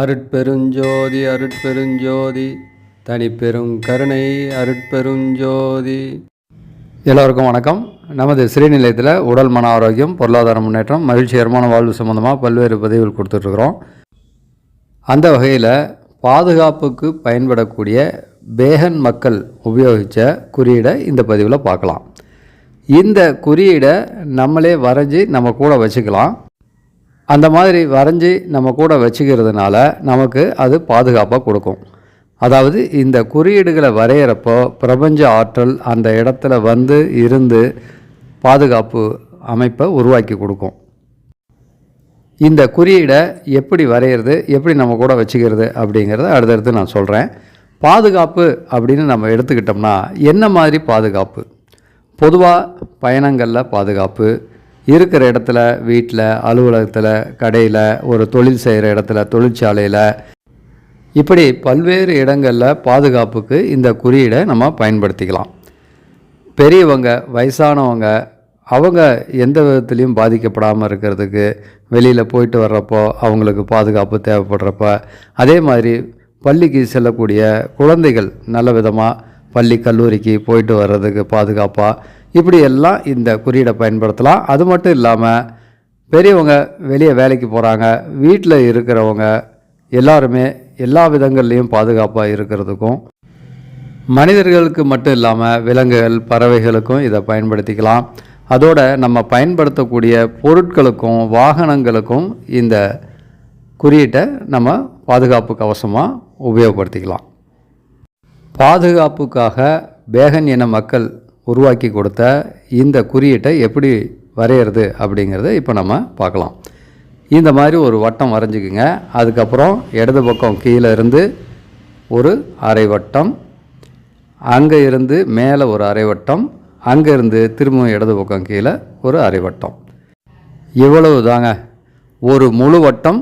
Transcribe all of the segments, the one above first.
அருட்பெருஞ்சோதி அருட்பெருஞ்சோதி தனிப்பெரும் கருணை அருட்பெருஞ்சோதி. எல்லோருக்கும் வணக்கம். நமது ஸ்ரீநிலையத்தில் உடல் மன ஆரோக்கியம் பொருளாதார முன்னேற்றம் மகிழ்ச்சிகரமான வாழ்வு சம்மந்தமாக பல்வேறு பதிவுகள் கொடுத்துட்ருக்குறோம். அந்த வகையில் பாதுகாப்புக்கு பயன்படக்கூடிய பேகன் மக்கள் உபயோகித்த குறியீடை இந்த பதிவில் பார்க்கலாம். இந்த குறியீடை நம்மளே வரைஞ்சி நம்ம கூட வச்சுக்கலாம். அந்த மாதிரி வரைஞ்சி நம்ம கூட வச்சுக்கிறதுனால நமக்கு அது பாதுகாப்பாக கொடுக்கும். அதாவது இந்த குறியீடுகளை வரைகிறப்போ பிரபஞ்ச ஆற்றல் அந்த இடத்துல வந்து இருந்து பாதுகாப்பு அமைப்பை உருவாக்கி கொடுக்கும். இந்த குறியீடை எப்படி வரைகிறது எப்படி நம்ம கூட வச்சுக்கிறது அப்படிங்கிறத அடுத்தடுத்து நான் சொல்கிறேன் பாதுகாப்பு அப்படின்னு நம்ம எடுத்துக்கிட்டோம்னா என்ன மாதிரி பாதுகாப்பு? பொதுவாக பயணங்களில் பாதுகாப்பு இருக்கிற இடத்துல வீட்டில் அலுவலகத்தில் கடையில் ஒரு தொழில் செய்கிற இடத்துல தொழிற்சாலையில் இப்படி பல்வேறு இடங்களில் பாதுகாப்புக்கு இந்த குறியீடை நம்ம பயன்படுத்திக்கலாம். பெரியவங்க வயசானவங்க அவங்க எந்த விதத்துலேயும் பாதிக்கப்படாமல் இருக்கிறதுக்கு வெளியில் போயிட்டு வர்றப்போ அவங்களுக்கு பாதுகாப்பு தேவைப்படுறப்ப அதே மாதிரி பள்ளிக்கு செல்லக்கூடிய குழந்தைகள் நல்ல விதமாக பள்ளி கல்லூரிக்கு போயிட்டு வர்றதுக்கு பாதுகாப்பாக இப்படி எல்லாம் இந்த குறியீடை பயன்படுத்தலாம். அது மட்டும் இல்லாமல் பெரியவங்க வெளியே வேலைக்கு போகிறாங்க வீட்டில் இருக்கிறவங்க எல்லாருமே எல்லா விதங்கள்லேயும் பாதுகாப்பாக இருக்கிறதுக்கும் மனிதர்களுக்கு மட்டும் இல்லாமல் விலங்குகள் பறவைகளுக்கும் இதை பயன்படுத்திக்கலாம். அதோட நம்ம பயன்படுத்தக்கூடிய பொருட்களுக்கும் வாகனங்களுக்கும் இந்த குறியீட்டை நம்ம பாதுகாப்பு கவசமாக உபயோகப்படுத்திக்கலாம். பாதுகாப்புக்காக பேகன் இன மக்கள் உருவாக்கி கொடுத்த இந்த குறியீட்டை எப்படி வரைகிறது அப்படிங்கிறத இப்போ நம்ம பார்க்கலாம். இந்த மாதிரி ஒரு வட்டம் வரைஞ்சிக்குங்க. அதுக்கப்புறம் இடது பக்கம் கீழே இருந்து ஒரு அரை வட்டம் அங்கே இருந்து மேலே ஒரு அரை வட்டம் அங்கேருந்து திரும்பவும் இடது பக்கம் கீழே ஒரு அரை வட்டம் இவ்வளவு தாங்க ஒரு முழு வட்டம்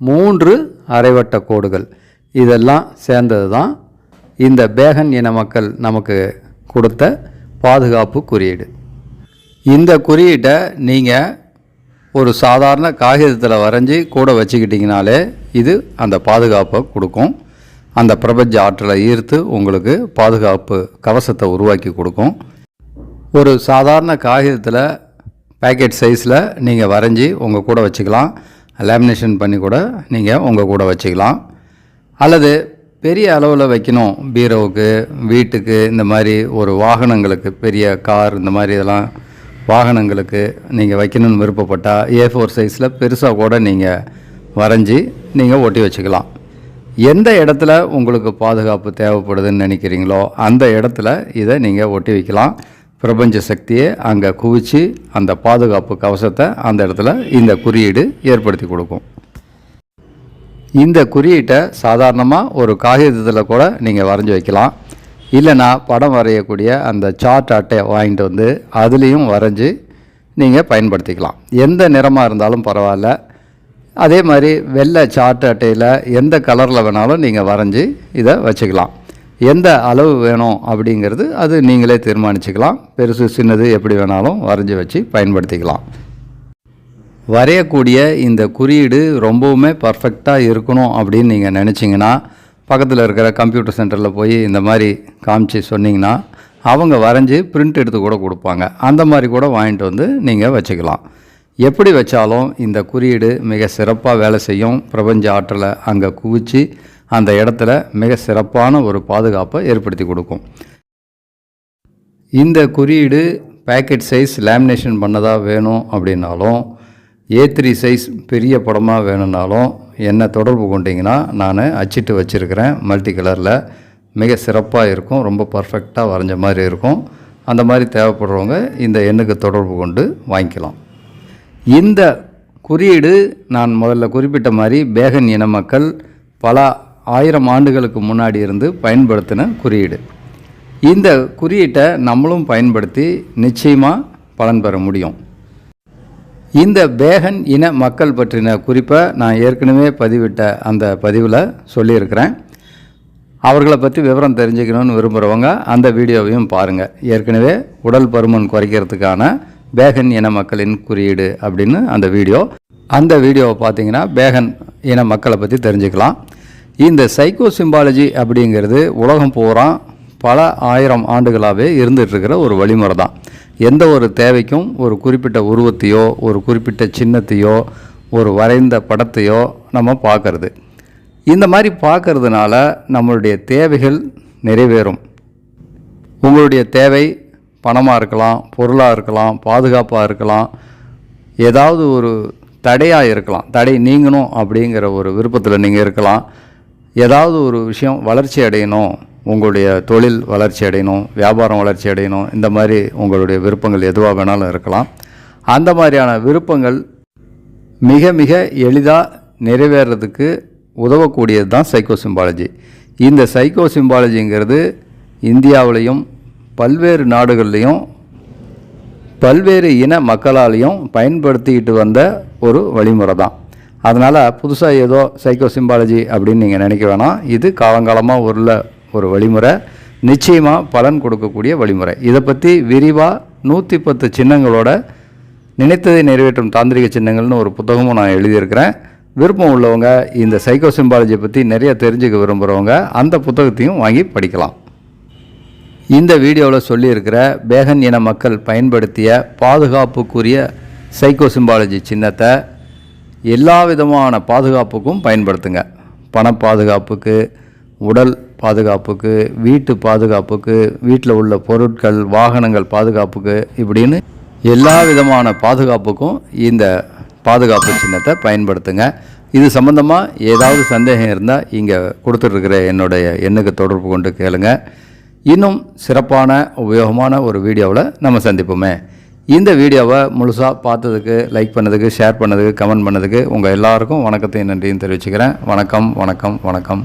மூன்று அரைவட்ட கோடுகள். இதெல்லாம் சேர்ந்தது தான் இந்த பேகன் இன மக்கள் நமக்கு கொடுத்த பாதுகாப்பு குறியீடு. இந்த குறியீட்டை நீங்கள் ஒரு சாதாரண காகிதத்தில் வரைஞ்சி கூட வச்சுக்கிட்டிங்கனாலே இது அந்த பாதுகாப்பை கொடுக்கும். அந்த பிரபஞ்ச ஆற்றலை ஈர்த்து உங்களுக்கு பாதுகாப்பு கவசத்தை உருவாக்கி கொடுக்கும். ஒரு சாதாரண காகிதத்தில் பேக்கெட் சைஸில் நீங்கள் வரைஞ்சி உங்கள் கூட வச்சுக்கலாம். லேமினேஷன் பண்ணி கூட நீங்கள் உங்கள் கூட வச்சுக்கலாம். அல்லது பெரிய அளவில் வைக்கணும். பீரோவுக்கு வீட்டுக்கு இந்த மாதிரி ஒரு வாகனங்களுக்கு பெரிய கார் இந்த மாதிரி இதெல்லாம் வாகனங்களுக்கு நீங்கள் வைக்கணும்னு விருப்பப்பட்டால் ஏ ஃபோர் சைஸில் பெருசாக கூட நீங்கள் வரைஞ்சி நீங்கள் ஒட்டி வச்சுக்கலாம். எந்த இடத்துல உங்களுக்கு பாதுகாப்பு தேவைப்படுதுன்னு நினைக்கிறீங்களோ அந்த இடத்துல இதை நீங்கள் ஒட்டி வைக்கலாம். பிரபஞ்ச சக்தியை அங்கே குவிச்சு அந்த பாதுகாப்பு கவசத்தை அந்த இடத்துல இந்த குறியீடு ஏற்படுத்தி கொடுக்கும். இந்த குறியீட்டை சாதாரணமாக ஒரு காகிதத்தில் கூட நீங்கள் வரைஞ்சி வைக்கலாம். இல்லைனா படம் வரையக்கூடிய அந்த சார்ட் அட்டையை வாங்கிட்டு வந்து அதுலேயும் வரைஞ்சி நீங்கள் பயன்படுத்திக்கலாம். எந்த நிறமாக இருந்தாலும் பரவாயில்ல. அதே மாதிரி வெள்ளை சார்ட் அட்டையில் எந்த கலரில் வேணாலும் நீங்கள் வரைஞ்சி இதை வச்சுக்கலாம். எந்த அளவு வேணும் அப்படிங்கிறது அது நீங்களே தீர்மானிச்சுக்கலாம். பெருசு சின்னது எப்படி வேணாலும் வரைஞ்சி வச்சு பயன்படுத்திக்கலாம். வரையக்கூடிய இந்த குறியீடு ரொம்பவுமே பர்ஃபெக்டாக இருக்கணும் அப்படின்னு நீங்கள் நினச்சிங்கன்னா பக்கத்தில் இருக்கிற கம்ப்யூட்டர் சென்டரில் போய் இந்த மாதிரி காமிச்சு சொன்னிங்கன்னா அவங்க வரைஞ்சி பிரிண்ட் எடுத்து கூட கொடுப்பாங்க. அந்த மாதிரி கூட வாங்கிட்டு வந்து நீங்கள் வச்சுக்கலாம். எப்படி வச்சாலும் இந்த குறியீடு மிக சிறப்பாக வேலை செய்யும். பிரபஞ்ச ஆற்றலை அங்கே குவிச்சு அந்த இடத்துல மிக சிறப்பான ஒரு பாதுகாப்பை ஏற்படுத்தி கொடுக்கும். இந்த குறியீடு பேக்கெட் சைஸ் லேமினேஷன் பண்ணதாக வேணும் அப்படின்னாலும் ஏ த்ரீ சைஸ் பெரிய படமாக வேணும்னாலும் என்னை தொடர்பு கொண்டிங்கன்னா நான் அச்சிட்டு வச்சுருக்கிறேன் மல்டி கலரில் மிக சிறப்பாக இருக்கும் ரொம்ப பர்ஃபெக்டாக வரைஞ்ச மாதிரி இருக்கும். அந்த மாதிரி தேவைப்படுறவங்க இந்த எண்ணுக்கு தொடர்பு கொண்டு வாங்கிக்கலாம். இந்த குறியீடு நான் முதல்ல குறிப்பிட்ட மாதிரி பேகன் இன மக்கள் பல ஆயிரம் ஆண்டுகளுக்கு முன்னாடி இருந்து பயன்படுத்தின குறியீடு. இந்த குறியீட்டை நம்மளும் பயன்படுத்தி நிச்சயமாக பலன் பெற முடியும். இந்த பேகன் இன மக்கள் பற்றின குறிப்பை நான் ஏற்கனவே பதிவிட்ட அந்த பதிவில் சொல்லியிருக்கிறேன். அவர்களை பற்றி விவரம் தெரிஞ்சுக்கணும்னு விரும்புகிறவங்க அந்த வீடியோவையும் பாருங்கள் ஏற்கனவே உடல் பருமன் குறைக்கிறதுக்கான பேகன் இன மக்களின் குறியீடு அப்படின்னு அந்த வீடியோ. அந்த வீடியோவை பார்த்தீங்கன்னா பேகன் இன மக்களை பற்றி தெரிஞ்சுக்கலாம். இந்த சைக்கோ சிம்பாலஜி அப்படிங்கிறது உலகம் பூரா பல ஆயிரம் ஆண்டுகளாகவே இருந்துகிட்ருக்கிற ஒரு வழிமுறை தான் எந்த ஒரு தேவைக்கும் ஒரு குறிப்பிட்ட உருவத்தையோ ஒரு குறிப்பிட்ட சின்னத்தையோ ஒரு வரைந்த படத்தையோ நம்ம பார்க்கறது. இந்த மாதிரி பார்க்கறதுனால நம்மளுடைய தேவைகள் நிறைவேறும். உங்களுடைய தேவை பணமாக இருக்கலாம் பொருளாக இருக்கலாம் பாதுகாப்பாக இருக்கலாம் ஏதாவது ஒரு தடையாக இருக்கலாம். தடை நீங்கணும் அப்படிங்கிற ஒரு விருப்பத்தில் நீங்கள் இருக்கலாம். ஏதாவது ஒரு விஷயம் வளர்ச்சி அடையணும். உங்களுடைய தொழில் வளர்ச்சி அடையணும் வியாபாரம் வளர்ச்சி அடையணும் இந்த மாதிரி உங்களுடைய விருப்பங்கள் எதுவாக வேணாலும் இருக்கலாம். அந்த மாதிரியான விருப்பங்கள் மிக மிக எளிதாக நிறைவேறதுக்கு உதவக்கூடியது தான் சைக்கோ சிம்பாலஜி இந்த சைக்கோ சிம்பாலஜிங்கிறது இந்தியாவிலையும் பல்வேறு நாடுகள்லையும் பல்வேறு இன மக்களாலையும் பயன்படுத்திக்கிட்டு வந்த ஒரு வழிமுறை தான். அதனால் புதுசாக ஏதோ சைக்கோ சிம்பாலஜி அப்படின்னு நீங்கள் நினைக்க வேணாம். இது காலங்காலமாக உள்ள ஒரு வழிமுறை நிச்சயமாக பலன் கொடுக்கக்கூடிய வழிமுறை. இதை பற்றி விரிவாக நூற்றி பத்து சின்னங்களோட நினைத்ததை நிறைவேற்றும் தாந்திரிக சின்னங்கள்னு ஒரு புத்தகமும் நான் எழுதியிருக்கிறேன். விருப்பம் உள்ளவங்க இந்த சைக்கோ சிம்பாலஜியை பற்றி நிறைய தெரிஞ்சுக்க விரும்புகிறவங்க அந்த புத்தகத்தையும் வாங்கி படிக்கலாம். இந்த வீடியோவில் சொல்லியிருக்கிற பேகன் இன மக்கள் பயன்படுத்திய பாதுகாப்புக்குரிய சைக்கோ சிம்பாலஜி சின்னத்தை எல்லா விதமான பாதுகாப்புக்கும் பயன்படுத்துங்க. பண பாதுகாப்புக்கு உடல் பாதுகாப்புக்கு வீட்டு பாதுகாப்புக்கு வீட்டில் உள்ள பொருட்கள் வாகனங்கள் பாதுகாப்புக்கு இப்படின்னு எல்லா விதமான பாதுகாப்புக்கும் இந்த பாதுகாப்பு சின்னத்தை பயன்படுத்துங்க. இது சம்மந்தமாக ஏதாவது சந்தேகம் இருந்தால் இங்கே கொடுத்துட்ருக்கிற என்னுடைய எண்ணுக்கு தொடர்பு கொண்டு கேளுங்க. இன்னும் சிறப்பான உபயோகமான ஒரு வீடியோவில் நம்ம சந்திப்போமே. இந்த வீடியோவை முழுசாக பார்த்ததுக்கு லைக் பண்ணதுக்கு ஷேர் பண்ணதுக்கு கமெண்ட் பண்ணதுக்கு உங்கள் எல்லாருக்கும் வணக்கத்தையும் நன்றியும் தெரிவிச்சுக்கிறேன். வணக்கம் வணக்கம் வணக்கம்.